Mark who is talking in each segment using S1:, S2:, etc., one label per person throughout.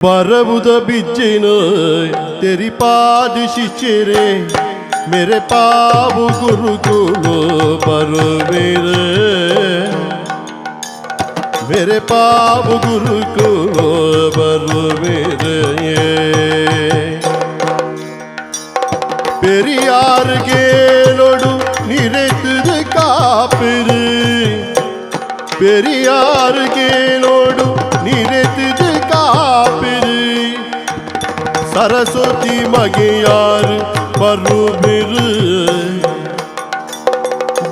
S1: ಪರಬುದ ಬಿಜ್ಜಿನ ತೆರಿ ಪಾದಿ ಶಿಷ್ಯರೆ ಮೇರೆ ಪಾವು ಗುರುಕುಲು ಬರುವಿರೆ ಮೇರೆ ಪಾವು ಗುರುಕುಲು ಬರುವಿರೆ பெரியார் கேளோடு நிறைத்தது காப்பிரு பெரியார் கேளோடு நிறை सरस्वती मगियार பருவிர்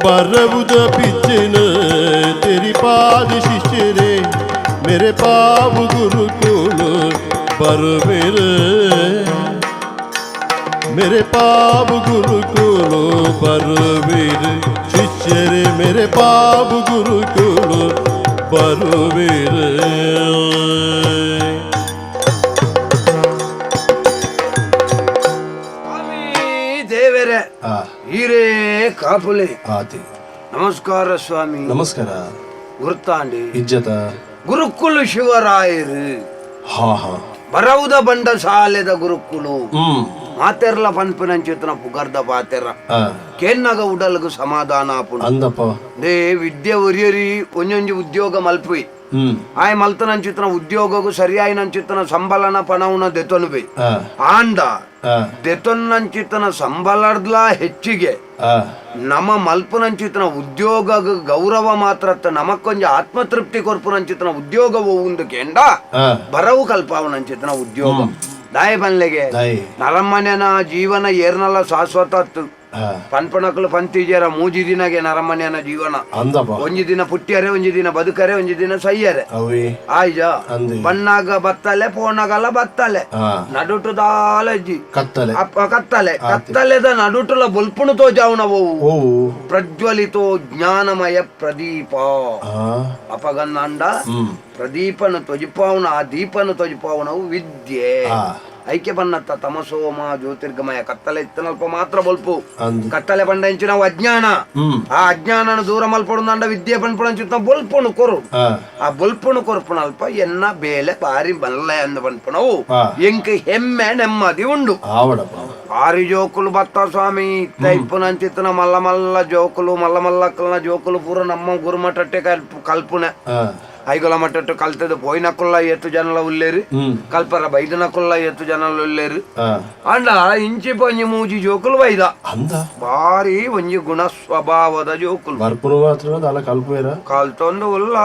S1: பரவுத பிச்சின் தெரிபாத சிஷ்யரே मेरे பாவு குருக்குள் பருவிர் मेरे பாவு குருக்குள் பருவிர் சிஷ்யரே मेरे
S2: பாவு
S3: குருக்குள்
S2: பருவிர் ಕಾಪುಲೆ.
S3: ಆತಿ.
S2: ನಮಸ್ಕಾರ ಸ್ವಾಮಿ.
S3: ನಮಸ್ಕಾರ.
S2: ಗುರುತಾಂಡಿ.
S3: ಇಜ್ಜತ.
S2: ಗುರುಕುಲು ಶಿವರಾಯರು.
S3: ಹಾ ಹಾ.
S2: ಬರವುದ ಬಂಡ ಸಾಲೆದ ಗುರುಕುಲು. ಮಾತೆರ್ಲ ಪನ್ಪಿನ ಪನ್ಪುನಂಚಿತನ ಪುಗರ್ದ ಪಾತೆರ ಕೆನ್ನಗ ಉಡಲ್ಗು ಸಮಾಧಾನ ಆಪುಂಡು
S3: ಅಂದಪ್ಪ.
S2: ದೇ ವಿದ್ಯೆ ಒರಿಯರಿ ಒಂಜೊಂಜಿ ಉದ್ಯೋಗ ಮಲ್ಪುಯಿ
S3: ಹ್ಮ್.
S2: ಆಯ್ ಮಲ್ತನಂಚಿತನ ಉದ್ಯೋಗಗೂ ಸರಿಯಾಯಿನಂಚಿತನ ಸಂಬಳನ ಪಣವನ ದೆತೊನು ಬೈ
S3: ಆ.
S2: ಆಂಡ
S3: ಆ
S2: ದೆತೊನ್ನಂಚಿತನ ಸಂಬಳಡ್ಲ ಹೆಚ್ಚಿಗೆ. ನಮ್ಮ ಮಲ್ಪುನಂಚಿತನ ಉದ್ಯೋಗ ಗೌರವ ಮಾತ್ರ ನಮಕ್ಕೊಂಜ ಆತ್ಮತೃಪ್ತಿ ಕೊರ್ಪುನಂಚಿತನ ಉದ್ಯೋಗ ಒಂದು ಕೆಂಡ ಬರವು ಕಲ್ಪಾವನಂಚಿತನ ಉದ್ಯೋಗ. ದಾಯ ಬನ್ಲೆಗೆ ನರಮನೆನ ಜೀವನ ಏರ್ನಲ್ಲ ಶಾಶ್ವತ ಪನ್ಪಣಕಲು ಪಂತಿಜರ ಮೂಜಿ ದಿನಗೆ ನರಮನೆಯನ ಜೀವನ. ಒಂಜಿ ದಿನ ಪುಟ್ಟಿಯರೆ ಒಂಜಿ ದಿನ ಬದುಕರೆ ಒಂಜಿ ದಿನ
S3: ಸೈಯರೆ.
S2: ಆಯ್ಜ. ಬಣ್ಣಾಗ ಬತ್ತಲೆ ಪೋಣಗಲ ಬತ್ತಲೆ. ನಡುಟು ದಾಲಜ್ಜಿ
S3: ಕತ್ತಲೆ.
S2: ಅಪ್ಪ ಕತ್ತಲೆ. ಕತ್ತಲೆದ ನಡುಟುಲ ಬುಲ್ಪುಣು ಬೋವು.
S3: ಓವು
S2: ಪ್ರಜ್ವಲಿತೋ ಜ್ಞಾನಮಯ ಪ್ರದೀಪ. ಅಪಗನ್ನಂಡ ಪ್ರದೀಪನು ತೊಜಿಪಾವನ ಆ ದೀಪನು ತೊಜಿಪಾವನವು ವಿದ್ಯೆ. ఐక్యపన్నత్త తమసోమా
S3: జ్యోతిర్గమయ
S2: కత్తల ఇత్తనల్ప మాత్ర
S3: బొల్పు.
S2: కత్తల పండించిన అజ్ఞాన. ఆ అజ్ఞానాన్ని దూరం అల్పడుందండ విద్య
S3: పనిపడం
S2: పంపడంచుత బొల్పును కొరు. ఆ. బొల్పును కొరుపునల్ప ఎన్న బేల పారి
S3: బల్ల
S2: ఎందు పంపనవు ఇంక హెమ్మె
S3: నెమ్మది
S2: ఉండు. ఆరు జోకులు భర్త స్వామి ఇప్పునంచితన మల్ల మల్ల జోకులు మల్ల మల్ల జోకులు పూర్వ నమ్మం గురుమటట్టే కల్పు
S3: కల్పున.
S2: ಐಗೊಲ ಮಟ್ಟ ಕಲ್ತದ ಪೋಯಿ ನಕ್ಕುಲ್ಲ ಎತ್ತು ಜನಲ ಉಲ್ಲೇರು ಕಲ್ಪರ ಬೈದ ನಕ್ಕುಲ್ಲ ಎತ್ತು ಜನಲ ಉಲ್ಲೇರು ಅಂಡ ಇಂಚಿ ಪಂಜಿ ಮೂಜಿ ಜೋಕುಲು ಬೈದ ಭಾರಿ ಒಂಜಿ ಗುಣ ಸ್ವಭಾವದ ಜೋಕುಲು ಕಲ್ತೊಂದು ಉಲ್ಲ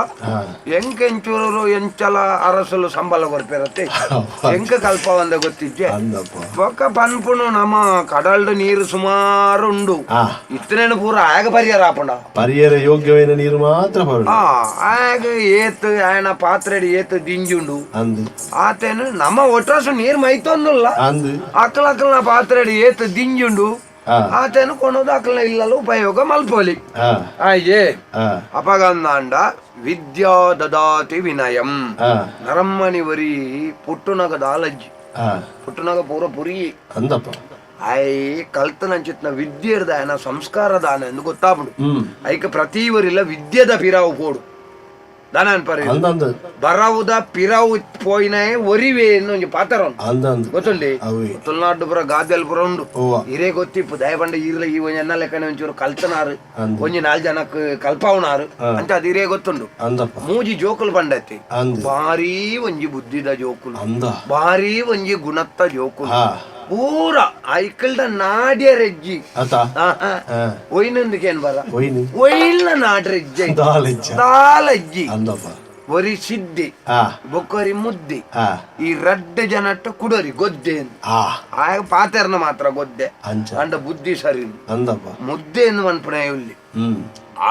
S3: ಎಂಕ
S2: ಎಂಚೂರು ಎಂಚಲ ಅರಸಲು ಸಂಬಳ ಕೊಡ್ಪಿರತ್ತೆ ಎಂಕ ಕಲ್ಪ ಒಂದ ಗೊತ್ತಿಜ್ಜೆ ಒಕ್ಕ ಪನ್ಪುನು ನಮ್ಮ ಕಡಲ್ಡು ನೀರು ಸುಮಾರು ಉಂಡು ಇತ್ತನೇನು ಪೂರ ಆಗ ಪರಿಹಾರ ಆಪಂಡ
S3: ಪರಿಹಾರ ಯೋಗ್ಯವೇನ ನೀರು ಮಾತ್ರ
S2: ಆಗ ಏತ ಆಯನ ಪಾತ್ರೆಡಿ ಏತ್ ದಿಂಜುಂಡು
S3: ಅಂದು
S2: ಆತೇನು ನಮ್ಮ ಒಟ್ರಾಸು ನೀರ್ ಮೈತೊಂದುಲ್ಲ
S3: ಅಂದು
S2: ಅಕ್ಕಲ ಅಕ್ಕಲ್ನ ಪಾತ್ರೆಡಿ ಏತ್ ದಿಂಜುಂಡು
S3: ಆ
S2: ಆತೇನು ಕೊನೋದು ಅಕ್ಕಲ ಇಲ್ಲಲು ಉಪಯೋಗ ಮಲ್ಪೋಲಿ
S3: ಆ
S2: ಆಯ್ಜೆ
S3: ಆ
S2: ಅಪಗಂದಾಂಡ ವಿದ್ಯಾ ದದಾತಿ ವಿನಯಂ
S3: ಆ
S2: ನರಮ್ಮನಿ ವರಿ ಪುಟ್ಟುನಗ ದಾಲಜ್ಜಿ
S3: ಆ
S2: ಪುಟ್ಟುನಗ ಪೂರ ಪುರಿ
S3: ಅಂದಪ್ಪ
S2: ಆಯ್ ಕಲ್ತನಂಚಿತ್ನ ವಿದ್ಯೆ ದಾನ ಸಂಸ್ಕಾರ ದಾನ ಎಂದು ಗೊತ್ತಾಗ್ಬಿಡು
S3: ಹ್ಮ್
S2: ಐಕ ಪ್ರತೀವರಿಲ್ಲ ವಿದ್ಯೆದ ಪಿರಾವು ಪೋಡು ದಾನ ಅನ್ಪರಿ
S3: ಅಂದಂದ
S2: ಬರವುದ ಪಿರಾವು ಪೋಯಿನ ಒರಿವೆ ಎನ್ನು ಒಂಜಿ ಪಾತ್ರ ಉಂಟು
S3: ಅಂದಂದ
S2: ಗೊತ್ತುಂಡಿ
S3: ಅವಿ
S2: ತುಳುನಾಡು ಪುರ ಗಾದೆಲ್ ಪುರ ಉಂಡು
S3: ಓವ
S2: ಹಿರೇ ಗೊತ್ತಿಪ್ಪು ದಯಬಂಡ ಈರ್ಲ ಈ ಒಂಜಿ ಎನ್ನ ಲೆಕ್ಕನೆ ಒಂಚೂರು ಕಲ್ತನಾರು
S3: ಅಂದು
S2: ಒಂಜಿ ನಾಲ್ ಜನಕ್ ಕಲ್ಪಾವನಾರು ಅಂತ ಅದು ಹಿರೇ ಗೊತ್ತುಂಡು
S3: ಅಂದಪ್ಪ
S2: ಮೂಜಿ ಜೋಕುಲು ಬಂಡೈತಿ
S3: ಅಂದು
S2: ಭಾರಿ ಒಂಜಿ ಬುದ್ಧಿದ ಜೋಕುಲು
S3: ಅಂದ
S2: ಭಾರಿ ಒಂಜಿ ಗುಣತ್ತ ಜೋಕುಲು
S3: ಹಾ
S2: ಪೂರ ಐಕಲ್ದ ನಾಡ್ಯ ರೆಜ್ಜಿ.
S3: ಆತ
S2: ಏನ್
S3: ಹಾ
S2: ಒಯ್ನಂದಕ್ಕೇನ್ ಬರ
S3: ಒಯ್ನಿ
S2: ಒಯ್ಲ್ನ ನಾಡ್ರೆಜ್ಜಿ
S3: ದಾಲೆಜ್ಜ
S2: ದಾಲಜ್ಜಿ.
S3: ಅಂದಪ್ಪ.
S2: ಒರಿ ಸಿದ್ದಿ ಬೊಕ್ಕರಿ ಮುದ್ದಿ. ಈ ರಡ್ಡ ಜನಟ್ಟ ಕುಡರಿ ಗೊದ್ದೆ ಅಂತ. ಆಗ ಪಾತೆರ್ನ ಮಾತ್ರ ಗೊದ್ದೆ. ಅಂಡ ಬುದ್ಧಿ ಸರಿ
S3: ಅಂದಪ್ಪ.
S2: ಮುದ್ದೆ ಎಂದು ಮನ್ಪುಣ ಇಲ್ಲಿ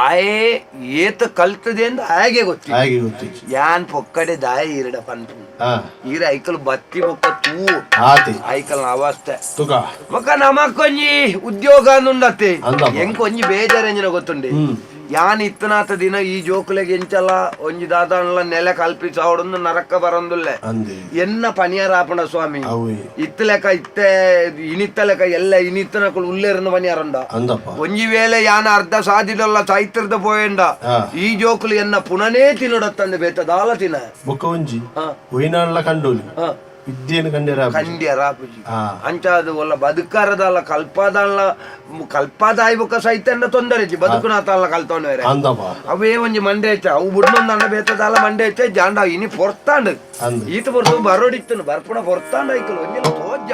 S2: ಆಯೇ ಏತ ಕಲ್ತದೆ ಅಂತ ಹಾಗೆ ಗೊತ್ತಿ
S3: ಹಾಗೆ ಗೊತ್ತಿತ್ತು.
S2: ಯಾನ್ ಪೊಕ್ಕಡೆ ದಾಯ ಇರಡ
S3: ಪಂತು.
S2: ಈರ ಐಕಲ್ ಬತ್ತಿ ಬೊಕ್ಕ ತೂ.
S3: ಆತಿ.
S2: ಐಕಲ್ ಅವಸ್ಥೆ
S3: ತುಕ.
S2: ಬೊಕ್ಕ ನಮಕ್ಕೊಂಜಿ ಉದ್ಯೋಗ ಅನ್ನುಂಡತ್ತೆ. ಎಂಕೊಂಜಿ ಬೇಜಾರಂಜಿನ ಗೊತ್ತುಂಡಿ. ಯಾನ್ ಇತ್ತನಾತ ದಿನ ಈ ಜೋಕುಲೆಗೆ ಎಂಚಲ್ಲ ಒಂಜಿ ದಾದಾನ್ಲ ನೆಲೆ ಕಲ್ಪಿಸಾವಡೊಂದು ನರಕ ಬರೊಂದುಲ್ಲೆ. ಎನ್ನ ಪನಿಯಾರ ಆಪುಂಡ ಸ್ವಾಮಿ?
S3: ಇತ್ತಲೆಕ
S2: ಇತ್ತ ಲೆಕ್ಕ ಇತ್ತೆ ಇನಿತ್ತ ಲೆಕ್ಕ ಎಲ್ಲ ಇನಿತ್ತನಕುಲು ಉಲ್ಲೇರನ್ನು ಪನಿಯಾರಂಡ ಒಂಜಿ ವೇಳೆ ಯಾನ ಅರ್ಧ ಸಾದಿಡಲ್ಲ ಚೈತ್ರದ ಪೋಯಂಡ. ಈ ಜೋಕುಲು ಎನ್ನ ಪುನನೇ ತಿನ್ನಡತ್ತಂದೆ ಬೇತದಾಲ ತಿನ
S3: ಬೊಕ್ಕ ಒಂಜಿ
S2: ಹಾ.
S3: ಒಯ್ನಾಳ್ಲ ಕಂಡೋಲಿ. ವಿದ್ಯೆಯನ್ನು ಕಂಡ್ಯಾರ
S2: ಕಂಡ್ಯ ರಾಪುಜಿ ಅಂಚ ಅದು ಒಲ್ಲ ಬದುಕಾರದಲ್ಲ ಕಲ್ಪಾದಲ್ಲ ಕಲ್ಪಾದಾಯ್ಬುಕ ಸಹಿತ ತೊಂದರೆ ಇಜ್ಜಿ ಬದುಕುನಾತಲ್ಲ ಕಲ್ತವನವರೆ
S3: ಅಂದಪ್ಪ
S2: ಅವೇ ಒಂಜಿ ಮಂಡೆ ಹೆಚ್ಚ ಅವು ಬುಡ್ನೊಂದು ಅಂಡ ಬೇತದಾಲ ಮಂಡೆ ಹೆಚ್ಚ ಜಾಂಡ ಇನಿ ಪೊರ್ತಾಂಡ್. ಈತ ಬರ್ದು ಬರೋಡಿತ್ತನು ಬರ್ಪುಣ ಪೊರ್ತಾಂಡ್ ಐಕಲು. ಒಂಜಿನ ತೋಜ್ಜ.